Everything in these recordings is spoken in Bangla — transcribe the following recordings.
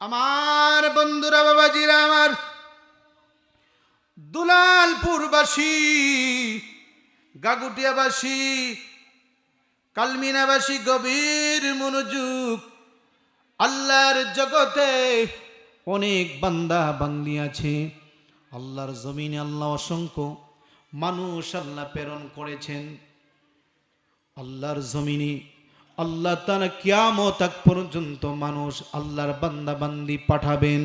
আমার বন্ধুরা, বাবাজিরা আমার, দুলালপুরবাসী, গাগুটিয়াবাসী, কালমিনাবাসী, গভীর মনোযোগ, আল্লাহর জগতে অনেক বান্দা বান্দি আছে। আল্লাহর জমিনে আল্লাহ অসংখ্য মানুষ আল্লাহ প্রেরণ করেছেন। আল্লাহর জমিনে আল্লাহ তারা কিয়ামত আগ পর্যন্ত মানুষ আল্লাহর বান্দা বান্দি পাঠাবেন।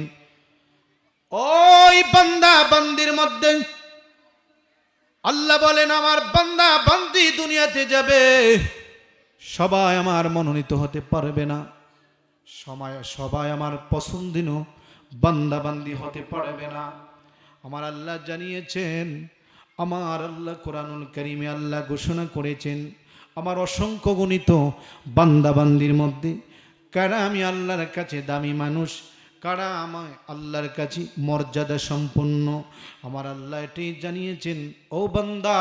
ওই বান্দা বান্দির মধ্যে আল্লাহ বলেন, আমার বান্দা বান্দি দুনিয়াতে যাবে। সবাই আমার মনোনীত হতে পারবে না। সময়, সবাই আমার পছন্দিনও বান্দা বান্দি হতে পারবে না। আমার আল্লাহ জানিয়েছেন, আমার আল্লাহ কোরআনুল করিমে আল্লাহ ঘোষণা করেছেন আমার অসংখ্য গণিত বান্দাবান্দির মধ্যে। কারা আমি আল্লাহর কাছে দামি মানুষ? কারা আমায় আল্লাহর কাছে মর্যাদা সম্পন্ন? আমার আল্লাহ এটাই জানিয়েছেন, ও বান্দা,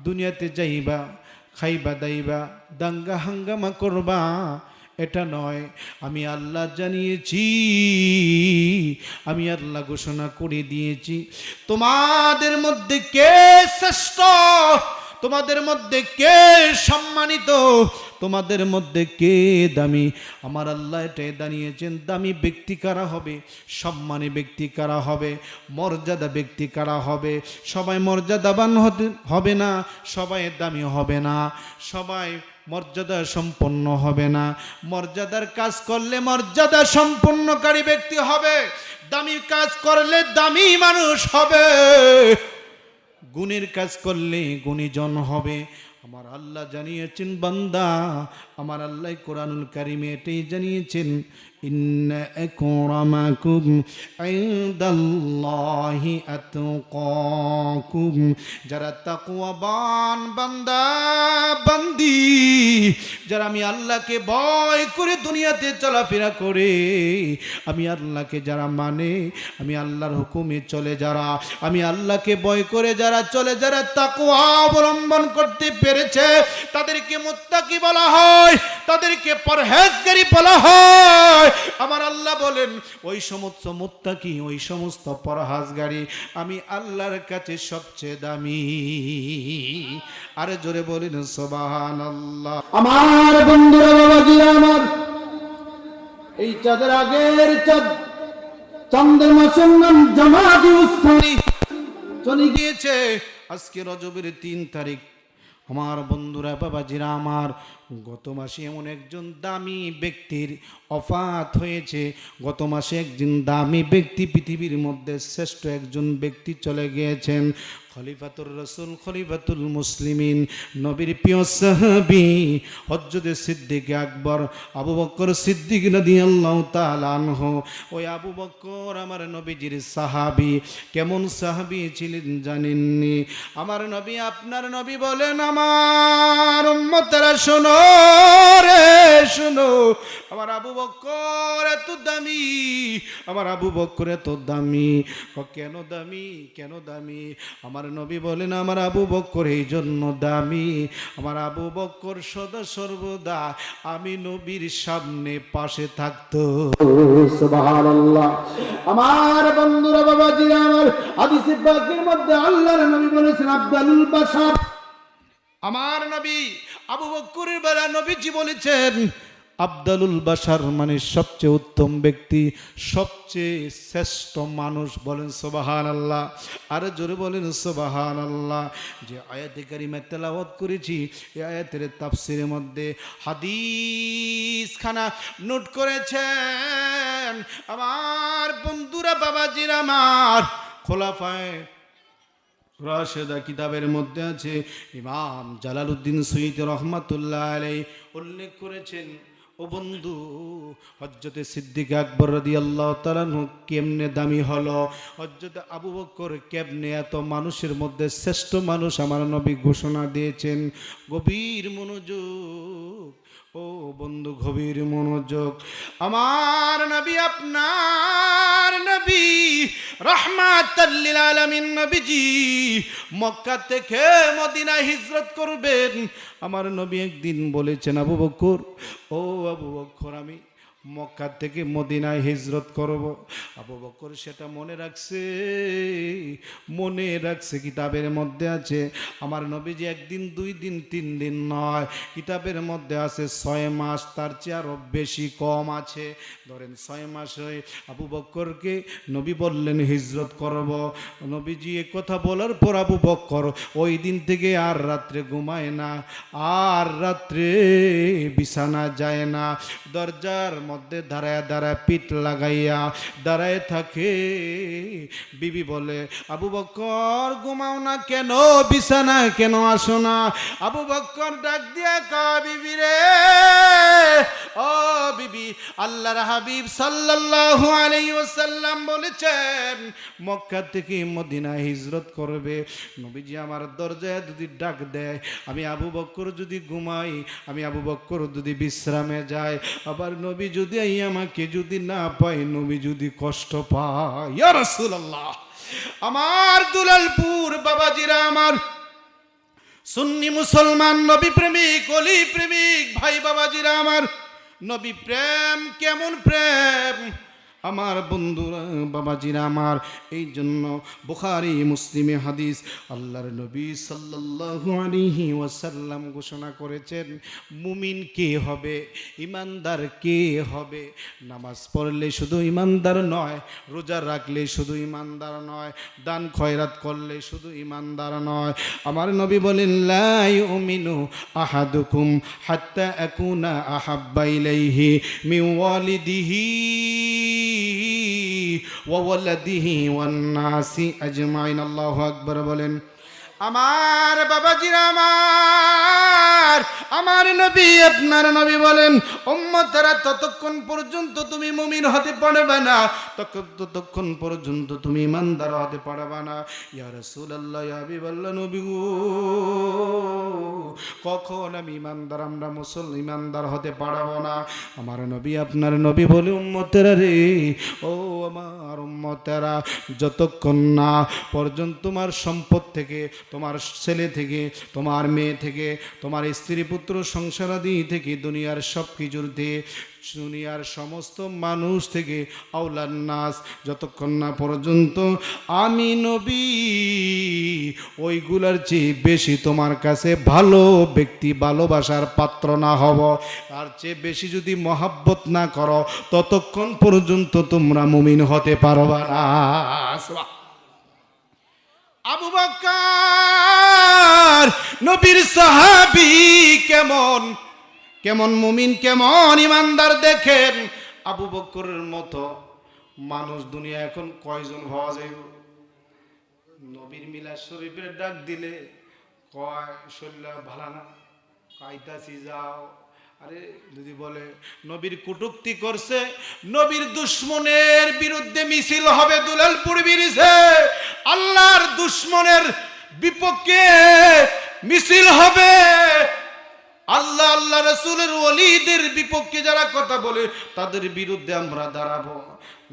দুনিয়াতে যাইবা, খাইবা, দাইবা, দাঙ্গা হাঙ্গামা করবা। এটা নয়, আমি আল্লাহ জানিয়েছি, আমি আল্লাহ ঘোষণা করে দিয়েছি। তোমাদের মধ্যে কে শ্রেষ্ঠ? তোমাদের মধ্যে কে সম্মানিত? তোমাদের মধ্যে কে দামি? আমার আল্লাহ এটাই দাঁড়িয়েছেন দামি ব্যক্তি কারা হবে? সম্মানী ব্যক্তি কারা হবে? মর্যাদা ব্যক্তি কারা হবে? সবাই মর্যাদাবান হতে, হবে না? সবাই দামি হবে না? সবাই মর্যাদা সম্পন্ন হবে না? মর্যাদার কাজ করলে মর্যাদা সম্পন্নকারী ব্যক্তি হবে। দামি কাজ করলে দামি মানুষ হবে। গুণের কাজ করলে গুণীজন হবে। আমার আল্লাহ জানিয়েছেন, বান্দা, আমার আল্লাহ কোরআনুল কারিমে এটাই জানিয়েছেন ইন্না আকরামাকুম ইনদাল্লাহি আতকাকুম যারা তাকওয়াবান বান্দা, বান্দি, যারা আমি আল্লাহকে ভয় করে দুনিয়াতে চলাফেরা করে, আমি আল্লাহকে যারা মানে আমি আল্লাহর হুকুমে চলে যারা, আমি আল্লাহকে ভয় করে যারা চলে, যারা তাকওয়া অবলম্বন করতে পেরেছে, তাদেরকে মুত্তাকি বলা হয়, তাদেরকে পরহেজগারি বলা হয়। আমার আল্লাহ বলেন ওই সমস্ত মুত্তাকি ওই সমস্ত পরহাজগারি আমি আল্লাহর কাছে সবচেয়ে দামি। আরে জোরে বলেন সোবাহান আল্লাহ আমার বন্ধুরা বাবাজিরা আমার এই চাঁদের আগের চাঁদ চন্দ্র মাসের নাম জামাতি উৎসব চলে গিয়েছে আজকে রজবের তিন তারিখ। আমার বন্ধুরা বাবাজিরা আমার গত মাসে এমন একজন দামি ব্যক্তির অফাত হয়েছে। গত মাসে একজন দামি ব্যক্তি পৃথিবীর মধ্যে শ্রেষ্ঠ একজন ব্যক্তি চলে গিয়েছেন। খলিফাতুর রসুল, খলিফাতুল মুসলিমিন, নবীর প্রিয় সাহাবি হজ্জদে সিদ্দিক আকবর, আবু বক্কর সিদ্দিক নদী আল্লাহ তালানহ ওই আবু বক্কর আমার নবীজির সাহাবি। কেমন সাহাবি ছিলেন জানেননি? আমার নবী, আপনার নবী বলেন, আমার উম্মতেরা শোনো রে শোনো। আমার আবু বক্কর এত দামি আমার আবু বক্কর এত দামি। কেন দামি? কেন দামি? আমার নবী বলেন আমার আবু বক্কর এই জন্য দামি। আমার আবু বক্কর সদা সর্বদা আমি নবীর সামনে পাশে থাকতো। আমার বন্ধুরা বাবাজিরা আমার হাদিসে মধ্যে আল্লাহর নবী বলেছেন আব্দুল আমার নবী আবু বক্করের বেলা নবীজি বলেছেন, আবদালুল বাসার মানে সবচেয়ে উত্তম ব্যক্তি, সবচেয়ে শ্রেষ্ঠ মানুষ। বলেন সোবাহান আল্লাহ আরে জোরে বলেন সোবাহান আল্লাহ যে আয়াতে কারিমা তেলাওয়াত করেছি, এই আয়াতের তাফসিরের মধ্যে হাদিস খানা নোট করেছেন, আমার বন্ধুরা, বাবাজির, আমার খোলাফায় রাশেদা কিতাবের মধ্যে আছে, ইমাম জালালউদ্দিন সৈয়দ রহমাতুল্লাহ আলাই উল্লেখ করেছেন, ও বন্ধু হজরতে সিদ্দিক আকবর রদি আল্লাহ তালানু কেমনে দামি হলো? হজরতে আবু বকর কেমনে এত মানুষের মধ্যে শ্রেষ্ঠ মানুষ আমার নবী ঘোষণা দিয়েছেন? গভীর মনোযোগ ও বন্ধু গভীর মনোযোগ। আমার নবী, আপনার নবী রহমাতাল্লিল আলামিন নবীজি, মক্কা থেকে মদিনা হিজরত করবেন। আমার নবী একদিন বলেছেন, আবু বকুর ও আবু বকর আমি মক্কা থেকে মদিনায় হিজরত করব। আবু বকর সেটা মনে রাখছে মনে রাখছে, কিতাবের মধ্যে আছে, আমার নবীজি একদিন, দুই দিন, তিন দিন নয়, কিতাবের মধ্যে আছে, ছয় মাস তার চেয়ে আরও বেশি কম আছে। ধরেন ছয় মাস হয়ে আবু বক্করকে নবী বললেন, হিজরত করব। নবীজি এ কথা বলার পর আবু বক্কর ওই দিন থেকে আর রাত্রে ঘুমায় না, আর রাত্রে বিছানা যায় না, দরজার মধ্যে দাঁড়ায় দাঁড়ায় পিঠ লাগাইয়া দাঁড়ায় থাকে। বিবি বলে, আবু বক্কর, ঘুমাও না কেন? বিছানা কেন আসো না? আবু বক্কর ডাক দিয়া কা বিবি রে, ও বিবি, আল্লাহর হাবিব সাল্লাল্লাহু আলাইহি ওয়াসাল্লাম বলেছেন, মক্কা থেকে মদিনা হিজরত করবে। নবীজি আমার দরজায় যদি ডাক দেয়, আমি আবু বক্কর যদি ঘুমাই, আমি আবু বক্কর যদি বিশ্রামে যাই আবার নবী যদি আমাকে যদি না পাই নবী যদি কষ্ট পায়। রসুল্লাহ আমার দুলালপুর বাবাজিরা, আমার সুন্নি মুসলমান নবী প্রেমিক অলি প্রেমিক ভাই বাবাজিরা, আমার নবী প্রেম কেমন প্রেম? আমার বন্ধুরা, বাবাজিরা আমার এই জন্য বুখারি, মুসলিমে হাদিস আল্লাহর নবী সাল্লাল্লাহু আলাইহি ওয়াসাল্লাম ঘোষণা করেছেন, মুমিন কে হবে ইমানদার কে হবে? নামাজ পড়লে শুধু ইমানদার নয়, রোজা রাখলে শুধু ইমানদার নয়, দান খয়রাত করলে শুধু ইমানদার নয়। আমার নবী বলেন, লা ইউমিনু আহাদুকুম হাত্তা আকুনা আহাব্বা ইলাইহি মিন ওয়ালিদিহি ওয়া ওয়ালাদিহি ওয়ান নাসি আজমাইন আল্লাহু আকবার বলেন আমার বাবাজিরা আমার আমার নবী, আপনার নবী বলেন, উম্মতরা ততক্ষণ পর্যন্ত তুমি মুমিন হতে পারবে না। ততক্ষণ পর্যন্ত তুমি ইমানদার হতে পারবে না। ইয়া রাসূলুল্লাহ, ইয়া হাবিবাল্লাহ নবী গো, কখন আমি ইমানদার, আমরা মুসলমান ইমানদার হতে পারব না। আমার নবী, আপনার নবী বলে, উম্মতেরা রে, ও আমার উম্মতেরা, যতক্ষণ না পর্যন্ত তোমার সম্পদ থেকে তোমার ছেলে থেকে, তোমার মেয়ে থেকে, তোমার স্ত্রী, পুত্র, সংসারাদি থেকে, দুনিয়ার সব কিছুর দিয়ে দুনিয়ার সমস্ত মানুষ থেকে আউলার নাস। যতক্ষণ না পর্যন্ত আমি নবী, ওইগুলার চেয়ে বেশি তোমার কাছে ভালো ব্যক্তি, ভালোবাসার পাত্র না হব। তার চেয়ে বেশি যদি মহাব্বত না করো, ততক্ষণ পর্যন্ত তোমরা মুমিন হতে পারবা না। আবু বকর, নবীর সাহাবী কেমন? কেমন মুমিন, কেমন ইমানদার দেখেন? আবু বকরের মতো মানুষ দুনিয়া এখন কয়জন হওয়া যায় নবীর মিলা শরীফের ডাক দিলে কয়, শরীর ভালো না? কাইতাছি যাও আরে, যদি বলে, নবীর কুটুক্তি করছে, নবীর দুশ্মনের বিরুদ্ধে মিছিল হবে দুলাল বিরিছে আল্লাহর দুশ্মনের বিপক্ষে মিছিল হবে। আল্লাহ আল্লাহ রসুলের অলিদের বিপক্ষে যারা কথা বলে, তাদের বিরুদ্ধে আমরা দাঁড়াবো।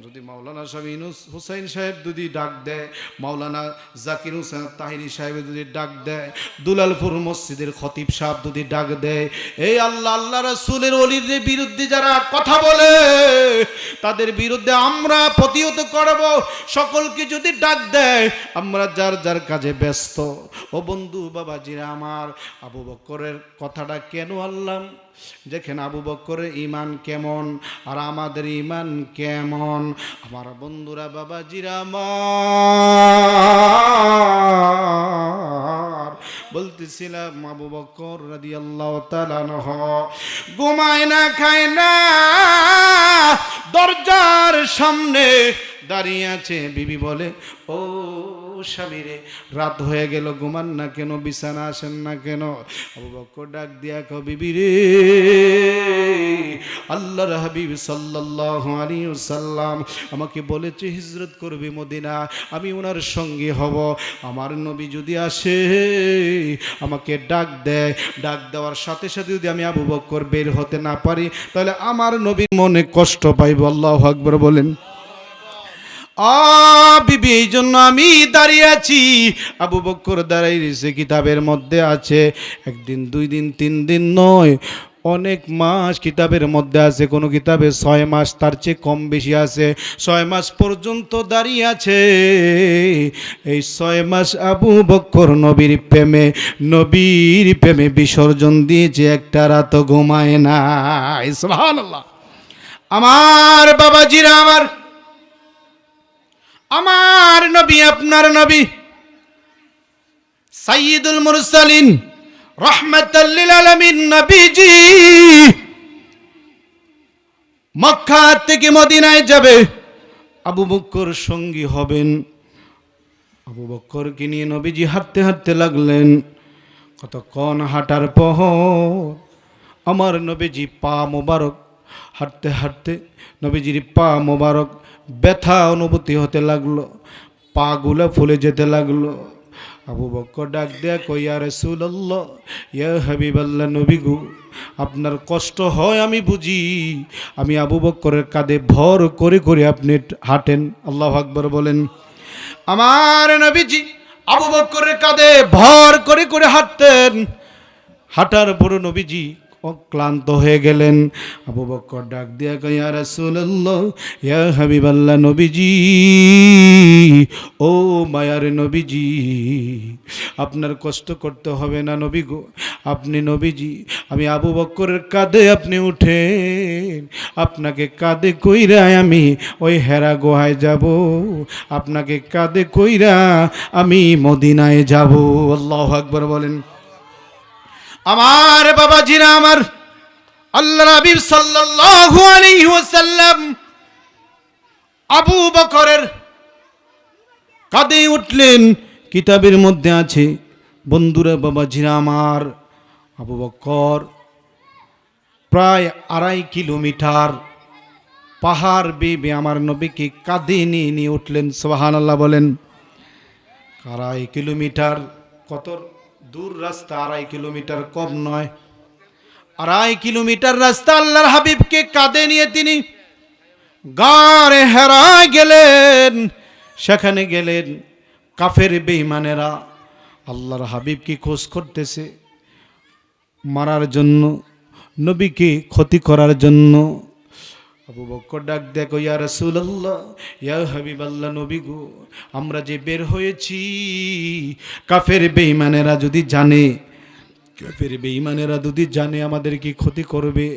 যদি মাওলানা সাহেব হুসাইন সাহেব যদি ডাক দেয়, মাওলানা জাকির হুসেন তাহিনী সাহেব যদি ডাক দেয়, দুলালপুর মসজিদের খতিব সাহেব যদি ডাক দেয়, এই আল্লাহ আল্লাহ রসুলের অলিদের বিরুদ্ধে যারা কথা বলে, তাদের বিরুদ্ধে আমরা প্রতিহত করব। সকলকে যদি ডাক দেয়, আমরা যার যার কাজে ব্যস্ত। ও বন্ধু, বাবাজিরা আমার, আবু বক্করের কথাটা কেন আনলাম দেখেন আবু বক্করের ইমান কেমন, আর আমাদের ইমান কেমন? আমার বন্ধুরা, বাবাজিরা আমার, বলতেছিলাম আবু বক্কর রাদিয়াল্লাহু তাআলা নহ ঘুমায় না, খায় না, দরজার সামনে দাঁড়িয়ে আছে। বিবি বলে, ও স্বামী রে রাত হয়ে গেল, ঘুমান না কেন, বিছানা আসেন না কেন? আবু ডাক দিয়া কবি রে, আল্লাহর হাবিব সাল্লাল্লাহু আলাইহি ওয়াসাল্লাম আমাকে বলেছে হিজরত করবে মদিনা, আমি ওনার সঙ্গে হব। আমার নবী যদি আসে, আমাকে ডাক দেয়। ডাক দেওয়ার সাথে সাথে যদি আমি আবু বক্কর বের হতে না পারি, তাহলে আমার নবীর মনে কষ্ট পাইব। আল্লাহ আকবর বলেন। বিবি, এই জন্য আমি দাঁড়িয়ে আছি। আবু বক্কর দাঁড়াই রয়েছে কিতাবের মধ্যে আছে। একদিন, দুই দিন, তিন দিন নয়, অনেক মাস কিতাবের মধ্যে আছে। কোনো কিতাবে ছয় মাস, তার চেয়ে কম বেশি আছে। ছয় মাস পর্যন্ত দাঁড়িয়ে আছে। এই ছয় মাস আবু বক্কর নবীর প্রেমে নবীর প্রেমে বিসর্জন দিয়েছে। একটা রাত ঘুমায় না সুবহানাল্লাহ। আমার বাবাজিরা আমার আমার নবী, আপনার নবী। সাইয়্যিদুল মুরসালিন রহমাতাল্লিল আলামিন, নবীজি। মক্কা থেকে মদিনায় যাবে। আবু বক্কর সঙ্গী হবেন। আবু বক্করকে নিয়ে নবীজি হাঁটতে হাঁটতে লাগলেন। কতক্ষণ হাঁটার পর আমার নবীজি পা মোবারক, হাঁটতে হাঁটতে নবীজির পা মোবারক ব্যথা অনুভূতি হতে লাগল, পাগুলো ফুলে যেতে লাগল। আবু বক্কর ডাক দেয়া কইয়া রসুল্লাহ ইয়া হাবিবাল্লাহ নবী গো, আপনার কষ্ট হয় আমি বুঝি। আমি আবু বক্করের কাঁধে ভর করে করে আপনি হাঁটেন। আল্লাহ আকবর বলেন, আমার নবীজি আবু বক্করের কাঁধে ভর করে করে হাঁটতেন। হাঁটার পর নবীজি ক্লান্ত হয়ে গেলেন। আবু বক্কর ডাক দিয়া কইয়া রাসূলুল্লাহ, ইয়া হাবিবাল্লাহ নবীজি, ও মায়ার নবীজি, আপনার কষ্ট করতে হবে না নবী গো, আপনি নবীজি, আমি আবু বক্করের কাঁধে আপনি উঠেন, আপনাকে কাঁধে কইরা আমি ওই হেরা গোহায় যাব, আপনাকে কাঁধে কইরা আমি মদিনায় যাব। আল্লাহ আকবর বলেন। আমার বাবা বাবাজিরা আমার আল্লাহ রাবিব সাল্লাল্লাহু আলাইহি ওয়াসাল্লাম আবু বকরের কাঁদে উঠলেন, কিতাবের মধ্যে আছে, বন্ধুরা বাবাজিরা আমার, আবু বকর প্রায় আড়াই কিলোমিটার পাহাড় বেবে আমার নবীকে কাঁধে নিয়ে নিয়ে উঠলেন সোহান আল্লাহ বলেন আড়াই কিলোমিটার কত দূর রাস্তা আড়াই কিলোমিটার, কম নয়। আড়াই কিলোমিটার রাস্তা আল্লাহর হাবিবকে কাঁধে নিয়ে তিনি গাড়ে হেরায় গেলেন। সেখানে গেলেন কাফের বেইমানেরা আল্লাহর হাবিবকে খোঁজ করতেছে? মারার জন্য, নবীকে ক্ষতি করার জন্য আবু বক্কর ডাক দেখো, ইয়া রাসূলুল্লাহ, ইয়া হাবিবাল্লাহ নবী গো, আমরা যে বের হয়েছি, কাফের বেঈমানেরা যদি জানে, কাফের বেঈমানেরা যদি জানে আমাদের কি ক্ষতি করবে,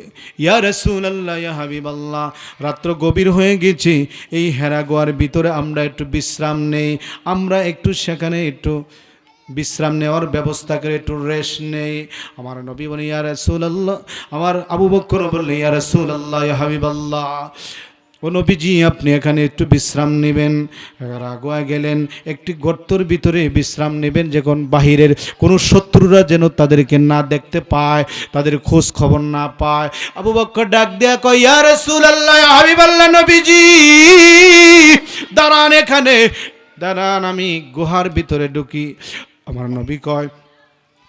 ইয়া রাসূলুল্লাহ, ইয়া হাবিবাল্লাহ, রাত্র গভীর হয়ে গেছে, এই হেরাগোয়ার ভিতরে আমরা একটু বিশ্রাম নেই, আমরা একটু সেখানে একটু বিশ্রাম নেওয়ার ব্যবস্থা করে, একটু রেস্ট নেই। আমার নবী বলে ইয়া রাসূলুল্লাহ। আমার আবু বকর বললে ইয়া রাসূলুল্লাহ, ইয়া হাবিবাল্লাহ। ও নবীজি, আপনি এখানে একটু বিশ্রাম নেবেন। রাগোয়া গেলেন, একটি গর্তর ভিতরে বিশ্রাম নেবেন, যখন বাহিরের কোনো শত্রুরা যেন তাদেরকে না দেখতে পায়, তাদের খোঁজ খবর না পায়। আবু বক্কর ডাক দেয়া কয়, ইয়া রাসূলুল্লাহ হাবিবাল্লাহ নবীজি, দাঁড়ান এখানে, দাঁড়ান, আমি গুহার ভিতরে ঢুকি। আমার নবী কয়,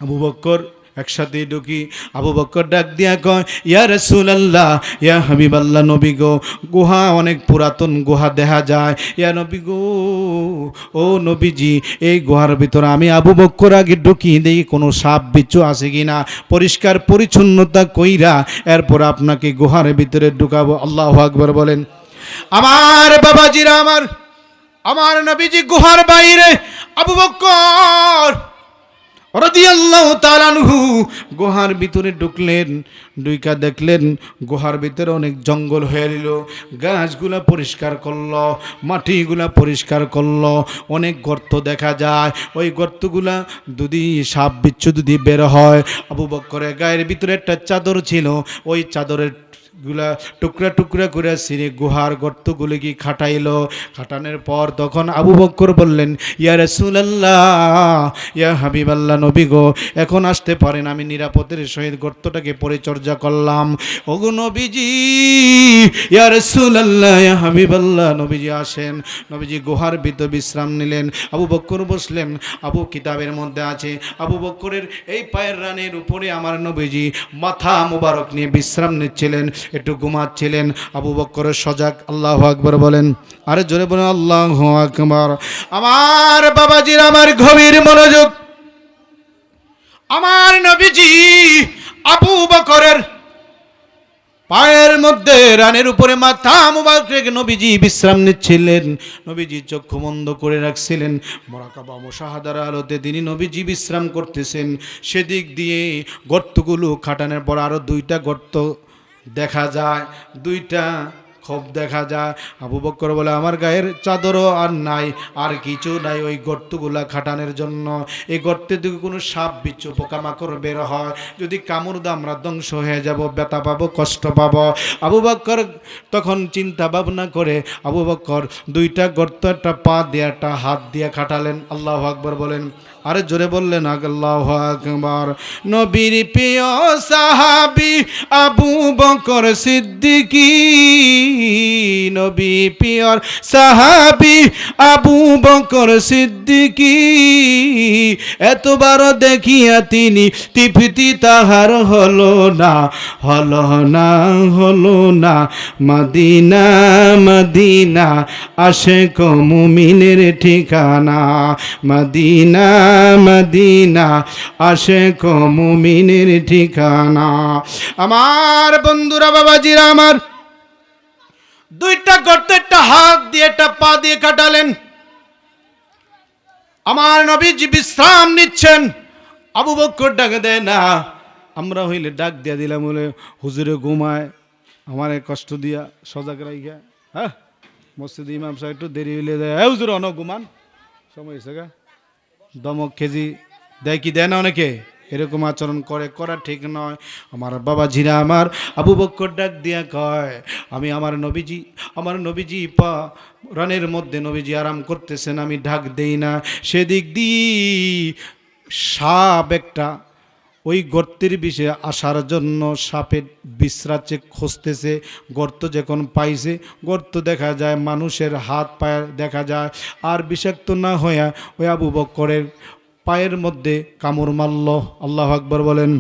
আবু বক্কর একসাথে ঢুকি, আবু বক্কর ডাক দিয়া কয়, ইয়া রসুলাল্লাহ, ইয়া হাবিবাল্লাহ নবী গো, গুহা অনেক পুরাতন গুহা দেখা যায়। ইয়া নবী গো, ও নবীজি, এই গুহার ভিতরে আমি আবু বক্কর আগে ঢুকি, দেখি কোনো সাপ বিচ্ছু আছে কি না পরিষ্কার পরিচ্ছন্নতা কইরা এরপর আপনাকে গুহার ভিতরে ঢুকাবো। আল্লাহ আকবর বলেন, আমার বাবাজিরা, আমার আমার নবীজি গুহার বাইরে আবু তাআলাহু গুহার ভিতরে ঢুকলেন ডুইকা দেখলেন গুহার ভিতরে অনেক জঙ্গল হয়ে গেল গাছগুলা পরিষ্কার করল, মাটিগুলা পরিষ্কার করল, অনেক গর্ত দেখা যায়। ওই গর্তগুলা যদি সাপ বিচ্ছু যদি বের হয়, আবু বক্করের গায়ের ভিতরে একটা চাদর ছিল, ওই চাদরের গুলা টুকরা টুকরা করে সিরে গুহার গর্তগুলো কি খাটাইলো। খাটানোর পর তখন আবু বক্কর বললেন, ইয়া রাসূলুল্লাহ, ইয়া হাবিবাল্লাহ নবী গো, এখন আসতে পারেন, আমি নিরাপদের সহিত গর্তটাকে পরিচর্যা করলাম। ওগো নবীজি, ইয়া রাসূলুল্লাহ, ইয়া হাবিবাল্লাহ, নবীজি আসেন। নবীজি গুহার ভিতর বিশ্রাম নিলেন। আবু বক্কর বসলেন, আবু কিতাবের মধ্যে আছে। আবু বক্করের এই পায়ের রানের উপরে আমার নবীজি মাথা মুবারক নিয়ে বিশ্রাম নিচ্ছিলেন। একটু ঘুমাচ্ছিলেন। আবু বক্করের সজাগ আল্লাহ আকবর বলেন, আরে জোরে বলেন, আল্লাহ আকবর। আমার বাবাজির আমার গভীর মনোযোগ। আমার নবীজি আবু বকরের পায়ের মধ্যে রানের উপরে মাথা মুবারক নবীজি বিশ্রাম নিচ্ছিলেন। নবীজি চক্ষু বন্ধ করে রাখছিলেন। মরাকাবা মোশাহাদার আলোতে তিনি নবীজি বিশ্রাম করতেছেন। সেদিক দিয়ে গর্তগুলো খাটানোর পর আরও দুইটা গর্ত দেখা যায়, দুইটা খোপ দেখা যায়। আবু বক্কর বলে, আমার গায়ের চাদরও আর নাই, আর কিছু নাই ওই গর্তগুলা খাটানোর জন্য। এই গর্তে দিকে কোনো সাপ, বিচ্ছু, পোকামাকড় বের হয়, যদি কামড় দিয়ে আমরা ধ্বংস হয়ে যাব, ব্যথা পাবো, কষ্ট পাবো। আবু বক্কর তখন চিন্তা ভাবনা করে, আবু বক্কর দুইটা গর্ত, একটা পা দিয়ে, একটা হাত দিয়ে খাটালেন। আল্লাহ আকবর বলেন আরে জোরে বললেন, আল্লাহ আকবর। নবীর প্রিয় সাহাবি আবু বকর সিদ্দিকী, নবী পিয়র সাহাবি আবু বকর সিদ্দিকী, এতবার দেখিয়া তিনি তৃপ্তি তাহার হলো না হলো না হলো না, মদিনা মদিনা আসে মুমিনের ঠিকানা, মদিনা মদিনা আসে মুমিনের ঠিকানা। আমার বন্ধুরা, বাবাজিরা আমার, দুইটা গর্তে, একটা হাত দিয়ে, একটা পা দিয়ে কাটালেন। আমার নবীজি বিশ্রাম নিচ্ছেন। আবু বক্কর ডাক দেয়, না, আমরা হইলে ডাক দিয়া দিলাম বলে হুজুরে ঘুমায়, আমারে কষ্ট দিয়া সজাগ রাইগা হ্যাঁ? মসজিদ ইমাম সাহেব একটু দেরি হইলে দেয় হুজুর অন ঘুমান, সময় হয়েছে গা। দমক খেজি, দেয় কি দেয় না অনেকে? এরকম আচরণ করে, করা ঠিক নয়। আমার বাবা জিরা আমার, আবু বক্কর ডাক দিয়া কয়, আমি আমার নবীজি আমার নবীজি পা, রানের মধ্যে নবীজি আরাম করতেছেন, আমি ঢাক দেই না। সেদিক দিই সাপ একটা ওই গর্তের বিষয়ে আসার জন্য সাপের বিশ্রাচ্ছে খুঁজতেছে। গর্ত যখন পাইছে, গর্ত দেখা যায় মানুষের হাত পায়ে দেখা যায়। আর বিষাক্ত না হইয়া ওই আবু বক্করের পায়ের মধ্যে কামড় মারল। আল্লাহ আকবর বলেন,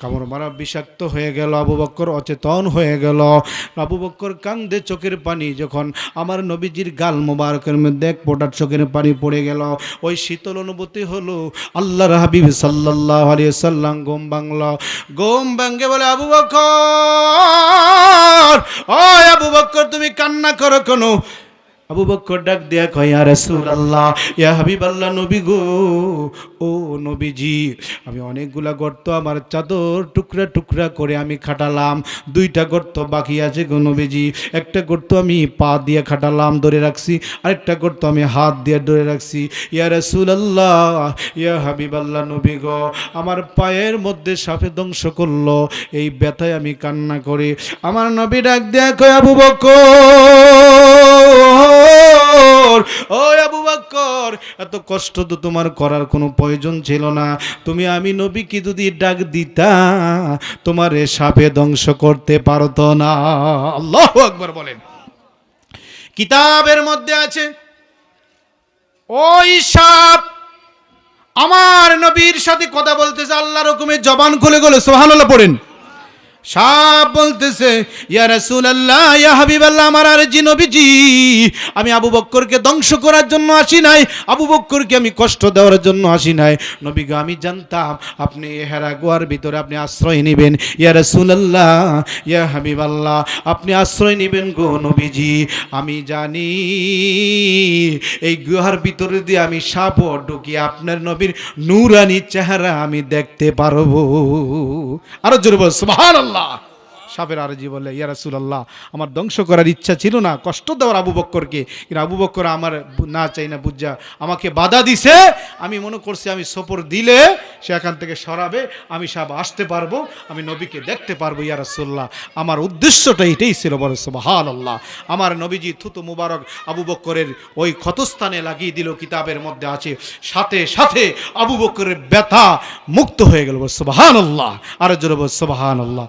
কামড় মারা বিষাক্ত হয়ে গেল, আবু বক্কর অচেতন হয়ে গেল। আবু বক্কর কান্দে চোখের পানি যখন আমার নবীজির গাল মোবারকের মধ্যে এক পোটার চোখের পানি পড়ে গেল। ওই শীতল অনুভূতি হলো আল্লাহর হাবিব সাল্লাহ আলিয়া সাল্লাম গোম বাংলা গোম বাঙ্গে বলে, আবু বক্কর ও আবু বক্কর, তুমি কান্না করো কোনো? আবু বক্কর ডাক দেয়া কয়, ইয়া রাসূলুল্লাহ, ইয়া হাবিবাল্লাহ, নবী গো, ও নবীজি, আমি অনেকগুলা গর্ত আমার চাদর টুকরা টুকরা করে আমি খাটালাম, দুইটা গর্ত বাকি আছে গো নবীজি, একটা গর্ত আমি পা দিয়ে খাটালাম, ধরে রাখছি, আরেকটা গর্ত আমি হাত দিয়ে ধরে রাখছি, ইয়া রাসূলুল্লাহ, ইয়া হাবিবাল্লাহ, নবী গো, আমার পায়ের মধ্যে সাপে ধ্বংস করল, এই ব্যথায় আমি কান্না করি, আমার নবী ডাক দেয়া কয়, আবু বকর। ও আবু বকর, এত কষ্ট তো তোমার করার কোনো প্রয়োজন ছিল না। তুমি আমি নবীকে যদি ডাক দিতা, তোমার এ সাপে ধ্বংস করতে পারতো না। আল্লাহ আকবার বলেন। কিতাবের মধ্যে আছে, ওই সাপ আমার নবীর সাথে কথা বলতেছে আল্লাহ রকমের জবান খুলে গেলে সোহানুল্লাহ পড়েন। সাপ বলতেছে আমি আবু বক্করকে ধ্বংস করার জন্য আসি নাই, আবু বক্করকে আমি কষ্ট দেওয়ার জন্য আসি নাই। নবী গো, আমি জানতাম, আপনি হেরা গোয়ার ভিতরে আপনি আশ্রয় নেবেন। ইয়া রাসূলুল্লাহ, ইয়া হাবিবাল্লাহ, আপনি আশ্রয় নেবেন গো নবীজি, আমি জানি এই গুহার ভিতরে দিয়ে আমি সাপ ঢুকি, আপনার নবীর নূরানি চেহারা আমি দেখতে পারব। আরও জোরে বল, সুবহানাল্লাহ। আল্লাহ সাপের আরজি বলে, ইয়া রাসূলুল্লাহ, আমার ধ্বংস করার ইচ্ছা ছিল না। কষ্ট দেওয়ার আবু বক্করকে। কিন্তু আবু বক্কর আমার না চাই না বুঝা, আমাকে বাধা দিছে। আমি মনে করছি আমি সপর দিলে সে এখান থেকে সরাবে, আমি সাপ আসতে পারব, আমি নবীকে দেখতে পারব, ইয়া রাসূলুল্লাহ। আমার উদ্দেশ্যটা এটাই ছিল বড় আল্লাহ আমার নবীজি থুতু মুবারক আবু বক্করের ওই ক্ষতস্থানে লাগিয়ে দিল, কিতাবের মধ্যে আছে। সাথে সাথে আবু বক্করের ব্যথা মুক্ত হয়ে গেল সুবহানাল্লাহ। আর জোরে বল, সুবহানাল্লাহ।